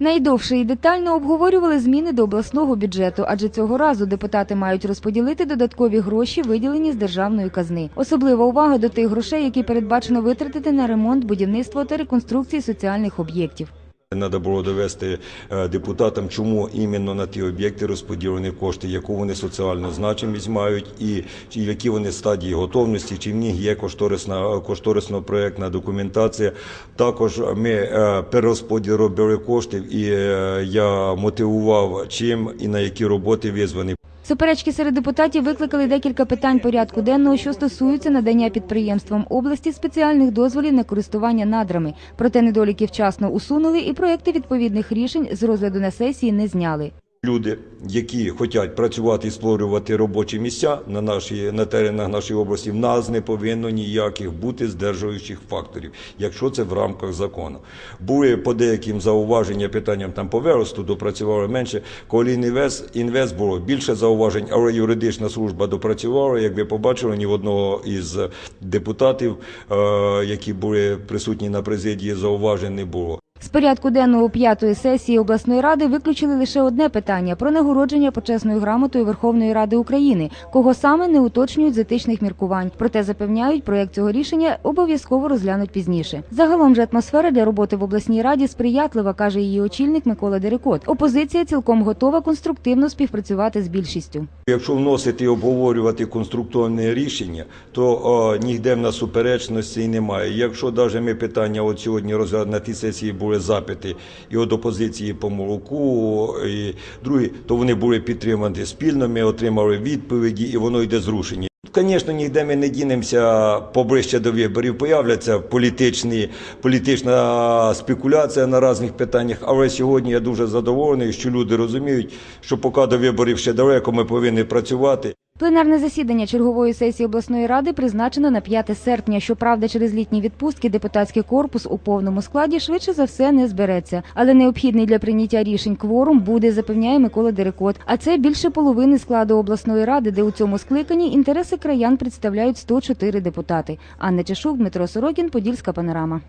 Найдовше і детально обговорювали зміни до обласного бюджету, адже цього разу депутати мають розподілити додаткові гроші, виділені з державної казни. Особлива увага до тих грошей, які передбачено витратити на ремонт, будівництво та реконструкції соціальних об'єктів. Треба було довести е, депутатам, чому іменно на ті об'єкти розподілені кошти, яку вони соціальну значимість мають, і які вони стадії готовності, чи в них є кошторисна кошторисно проєктна документація. Також ми е, перерозподіл робили коштів, і е, я мотивував чим і на які роботи визвані. Суперечки серед депутатів викликали декілька питань порядку денного, що стосуються надання підприємствам області спеціальних дозволів на користування надрами. Проте недоліки вчасно усунули і проекти відповідних рішень з розгляду на сесії не зняли. Люди, які хочуть працювати і створювати робочі місця на нашій на теренах нашої області, в нас не повинно ніяких бути здержуючих факторів, якщо це в рамках закону. Були по деяким зауваження питанням там по виросту допрацювали менше. Коли інвест, інвест було більше зауважень, але юридична служба допрацювала. Як ви побачили, ні в одного із депутатів, е, які були присутні на президії, зауважень не було. З порядку денного п'ятої сесії обласної ради виключили лише одне питання про нагородження почесною грамотою Верховної Ради України, кого саме не уточнюють з етичних міркувань. Проте запевняють, проект цього рішення обов'язково розглянуть пізніше. Загалом же атмосфера для роботи в обласній раді сприятлива, каже її очільник Микола Дерекот. Опозиція цілком готова конструктивно співпрацювати з більшістю. Якщо вносити і обговорювати конструктивне рішення, то о, ніде в нас суперечності немає. Якщо навіть ми питання от сьогодні розгляд на тій сесії були запити і від опозиції по молоку, і другі, то вони були підтримані спільно. Ми отримали відповіді, і воно йде зрушення. Звісно, ніде ми не дінемося поближче до виборів. Появляться політичні, політична спекуляція на різних питаннях. Але сьогодні я дуже задоволений, що люди розуміють, що поки до виборів ще далеко, ми повинні працювати. Пленарне засідання чергової сесії обласної ради призначено на 5 серпня. Щоправда, через літні відпустки депутатський корпус у повному складі швидше за все не збереться. Але необхідний для прийняття рішень кворум буде, запевняє Микола Дерекот. А це більше половини складу обласної ради, де у цьому скликанні інтереси краян представляють 104 депутати. Анна Чешук, Дмитро Сорокін, Подільська панорама.